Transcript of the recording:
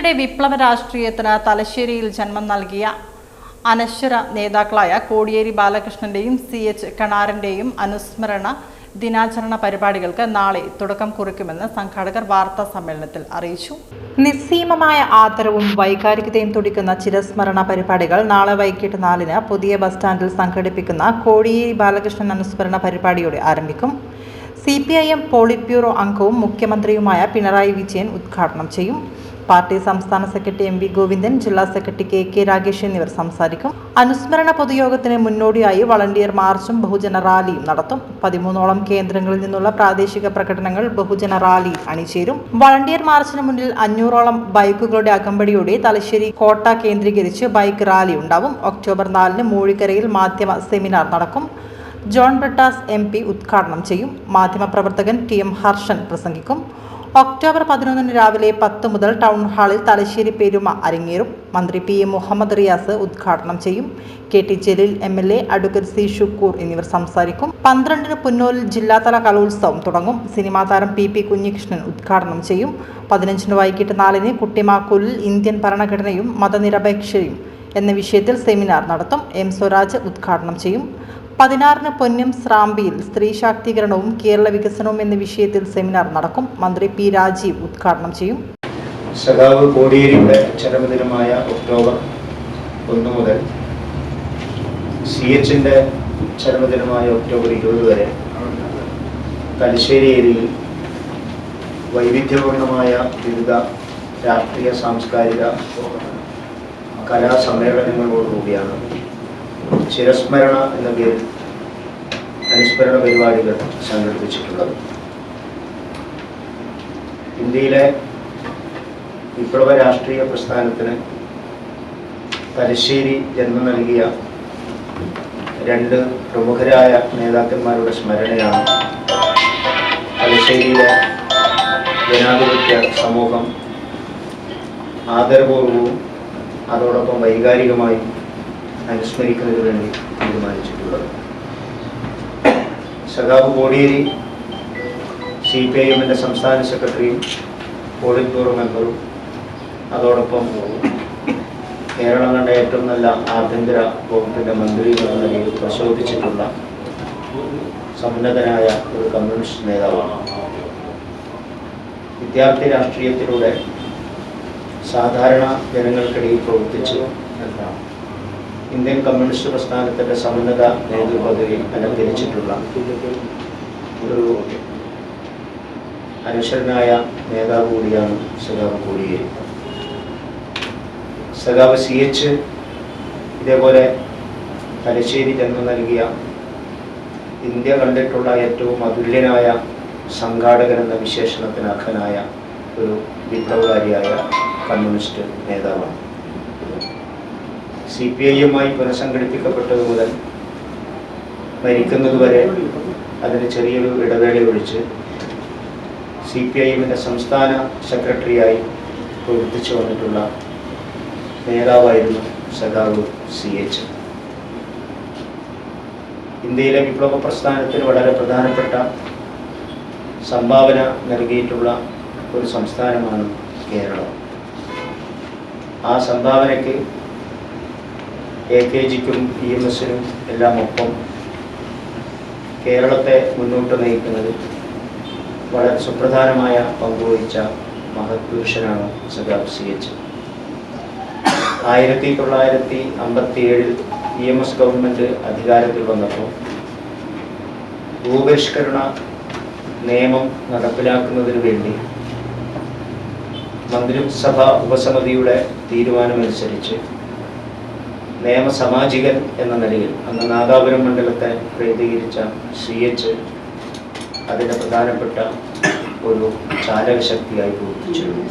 ഇന്ത്യയുടെ വിപ്ലവ രാഷ്ട്രീയത്തിന് തലശ്ശേരിയിൽ ജന്മം നൽകിയ അനശ്വര നേതാക്കളായ കോടിയേരി ബാലകൃഷ്ണന്റെയും സി എച്ച് കണാറിന്റെയും അനുസ്മരണ ദിനാചരണ പരിപാടികൾക്ക് നാളെ തുടക്കം കുറിക്കുമെന്ന് സംഘാടകർ വാർത്താ സമ്മേളനത്തിൽ അറിയിച്ചു. നിസ്സീമമായ ആദരവും വൈകാരികതയും തുടിക്കുന്ന ചിരസ്മരണ പരിപാടികൾ നാളെ വൈകിട്ട് നാലിന് പുതിയ ബസ് സ്റ്റാൻഡിൽ സംഘടിപ്പിക്കുന്ന കോടിയേരി ബാലകൃഷ്ണൻ അനുസ്മരണ പരിപാടിയോടെ ആരംഭിക്കും. C P I M politburo അംഗവും മുഖ്യമന്ത്രിയുമായ പിണറായി വിജയൻ ഉദ്ഘാടനം ചെയ്യും. പാർട്ടി സംസ്ഥാന സെക്രട്ടറി എം വി ഗോവിന്ദൻ ജില്ലാ സെക്രട്ടറി കെ കെ രാഗേഷ് എന്നിവർ സംസാരിക്കും. അനുസ്മരണ പൊതുയോഗത്തിന് മുന്നോടിയായി വളണ്ടിയർ മാർച്ചും ബഹുജന റാലിയും നടത്തും. പതിമൂന്നോളം കേന്ദ്രങ്ങളിൽ നിന്നുള്ള പ്രാദേശിക പ്രകടനങ്ങൾ ബഹുജന റാലി അണിചേരും. വളണ്ടിയർ മാർച്ചിന് മുന്നിൽ അഞ്ഞൂറോളം ബൈക്കുകളുടെ അകമ്പടിയോടെ തലശ്ശേരി കോട്ട കേന്ദ്രീകരിച്ച് ബൈക്ക് റാലി ഉണ്ടാവും. ഒക്ടോബർ നാലിന് മൂഴിക്കരയിൽ മാധ്യമ സെമിനാർ നടക്കും. ജോൺ ബ്രിട്ടാസ് എം പി ഉദ്ഘാടനം ചെയ്യും. മാധ്യമപ്രവർത്തകൻ ടി എം ഹർഷൻ പ്രസംഗിക്കും. ഒക്ടോബർ പതിനൊന്നിന് രാവിലെ പത്ത് മുതൽ ടൗൺ ഹാളിൽ തലശ്ശേരി പെരുമ അരങ്ങേറും. മന്ത്രി പി എം മുഹമ്മദ് റിയാസ് ഉദ്ഘാടനം ചെയ്യും. K T Jaleel M L A advocate C Shukkur എന്നിവർ സംസാരിക്കും. പന്ത്രണ്ടിന് പുന്നോലിൽ ജില്ലാതല കലോത്സവം തുടങ്ങും. സിനിമാ താരം പി പി കുഞ്ഞികൃഷ്ണൻ ഉദ്ഘാടനം ചെയ്യും. പതിനഞ്ചിന് വൈകിട്ട് നാലിന് കുട്ടിമാക്കൂലിൽ ഇന്ത്യൻ ഭരണഘടനയും മതനിരപേക്ഷയും എന്ന വിഷയത്തിൽ സെമിനാർ നടത്തും. എം സ്വരാജ് ഉദ്ഘാടനം ചെയ്യും. പതിനാറിന് പൊന്നം സ്രാമ്പിയിൽ സ്ത്രീ ശാക്തീകരണവും കേരള വികസനവും എന്ന വിഷയത്തിൽ സെമിനാർ നടക്കും. മന്ത്രി പി രാജീവ് ഉദ്ഘാടനം ചെയ്യും. സഖാവ് കോടിയേരിയുടെ ചരമദിനമായ ഒക്ടോബർ ഒന്ന് മുതൽ സി എച്ചിന്റെ ചരമദിനമായ ഒക്ടോബർ ഇരുപത് വരെ തലശ്ശേരി ഏരിയയിൽ വൈവിധ്യപൂർണമായ വിവിധ രാഷ്ട്രീയ സാംസ്കാരിക കലാ സമ്മേളനങ്ങളോടുകൂടിയാണ് ചിരസ്മരണ എന്ന പേരിൽ അനുസ്മരണ പരിപാടികൾ സംഘടിപ്പിച്ചിട്ടുള്ളത്. ഇന്ത്യയിലെ വിപ്ലവ രാഷ്ട്രീയ പ്രസ്ഥാനത്തിന് തലശ്ശേരി ജന്മം നൽകിയ രണ്ട് പ്രമുഖരായ നേതാക്കന്മാരുടെ സ്മരണയാണ് തലശ്ശേരിയിലെ ജനാധിപത്യ സമൂഹം ആദരപൂർവവും അതോടൊപ്പം വൈകാരികമായും അനുസ്മരിക്കുന്നതിന് വേണ്ടി തീരുമാനിച്ചിട്ടുള്ളത്. സഖാവ് കോടിയേരി സി പി ഐ എമ്മിന്റെ സംസ്ഥാന സെക്രട്ടറിയും പോളിറ്റ് മെമ്പറും അതോടൊപ്പം കേരളം കണ്ട ഏറ്റവും നല്ല ആഭ്യന്തര വകുപ്പിന്റെ മന്ത്രി എന്ന നിലയിൽ പ്രശോഭിച്ചിട്ടുള്ള സമുന്നതനായ ഒരു കമ്മ്യൂണിസ്റ്റ് നേതാവാണ് വിദ്യാർത്ഥി രാഷ്ട്രീയത്തിലൂടെ സാധാരണ ജനങ്ങൾക്കിടയിൽ പ്രവർത്തിച്ചു ഇന്ത്യൻ കമ്മ്യൂണിസ്റ്റ് പ്രസ്ഥാനത്തിന്റെ സമുന്നത നേതൃപദവി അലങ്കരിച്ചിട്ടുള്ള ഒരു അനുശ്വരനായ നേതാവ് കൂടിയാണ് സഖാവ് കോടിയേരി. സഖാവ് സി എച്ച് ഇതേപോലെ തലശ്ശേരി ജന്മം നൽകിയ ഇന്ത്യ കണ്ടിട്ടുള്ള ഏറ്റവും അതുല്യനായ സംഘാടകൻ എന്ന വിശേഷണത്തിന് അർഹനായ ഒരു വിപ്ലവകാരിയായ കമ്മ്യൂണിസ്റ്റ് നേതാവാണ്. സി പി ഐയുമായി പുനഃസംഘടിപ്പിക്കപ്പെട്ടത് മുതൽ മരിക്കുന്നതുവരെ അതിന് ചെറിയൊരു ഇടവേള ഒഴിച്ച് സി പി ഐഎമ്മിന്റെ സംസ്ഥാന സെക്രട്ടറിയായി പ്രവർത്തിച്ചു വന്നിട്ടുള്ള നേതാവായിരുന്നു സഖാവ് സി എച്ച്. ഇന്ത്യയിലെ വിപ്ലവ പ്രസ്ഥാനത്തിന് വളരെ പ്രധാനപ്പെട്ട സംഭാവന നൽകിയിട്ടുള്ള ഒരു സംസ്ഥാനമാണ് കേരളം. ആ സംഭാവനയ്ക്ക് എ കെ ജിക്കും ഇ എം എസിനും എല്ലാം ഒപ്പം കേരളത്തെ മുന്നോട്ട് നയിക്കുന്നത് വളരെ സുപ്രധാനമായ പങ്കുവഹിച്ച മഹത്പുരുഷനാണ് സദാബ് സി എച്ച് ആയിരത്തി തൊള്ളായിരത്തി അമ്പത്തി ഏഴിൽ ഇ എം എസ് ഗവൺമെന്റ് അധികാരത്തിൽ വന്നപ്പോൾ ഭൂപരിഷ്കരണ നിയമം നടപ്പിലാക്കുന്നതിന് വേണ്ടി മന്ത്രിസഭാ ഉപസമിതിയുടെ തീരുമാനമനുസരിച്ച് നിയമസമാജികൻ എന്ന നിലയിൽ അന്ന് നാദാപുരം മണ്ഡലത്തെ പ്രതികരിച്ച സി എച്ച് അതിന്റെ പ്രധാനപ്പെട്ട ഒരു ചാലകശക്തിയായി പ്രവർത്തിച്ചിരുന്നു